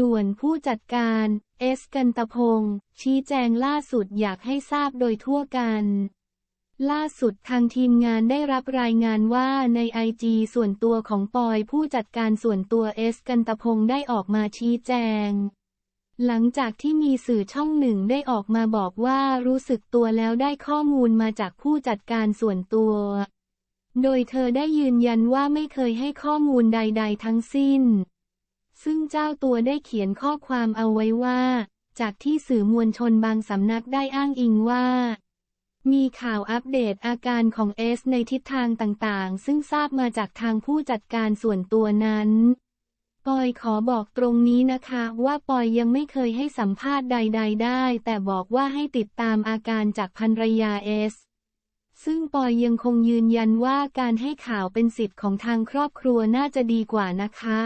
ด่วนผู้จัดการ เอสกันตพงศ์ชี้แจงล่าสุดอยากให้ทราบโดยทั่วกัน ล่าสุดทางทีมงานได้รับรายงานว่าในไอจีส่วนตัวของปอยผู้จัดการส่วนตัวเอสกันตพงศ์ได้ออกมาชี้แจง หลังจากที่มีสื่อช่องหนึ่งได้ออกมาบอกว่ารู้สึกตัวแล้วได้ข้อมูลมาจากผู้จัดการส่วนตัวโดยเธอได้ยืนยันว่าไม่เคยให้ข้อมูลใด ๆ ทั้งสิ้น ซึ่งเจ้าตัวได้เขียนข้อความเอาไว้ว่า จากที่สื่อมวลชนบางสำนักได้อ้างอิงว่า มีข่าวอัปเดตอาการของเอสในทิศทางต่างๆ ซึ่งทราบมาจากทางผู้จัดการส่วนตัวนั้น ปอยขอบอกตรงนี้นะคะว่าปอยยังไม่เคยให้สัมภาษณ์ใด ๆ ได้ แต่บอกว่าให้ติดตามอาการจากภรรยาเอสซึ่งปอยยังคงยืนยันว่าการให้ข่าวเป็นสิทธิ์ของทางครอบครัวน่าจะดีกว่านะคะ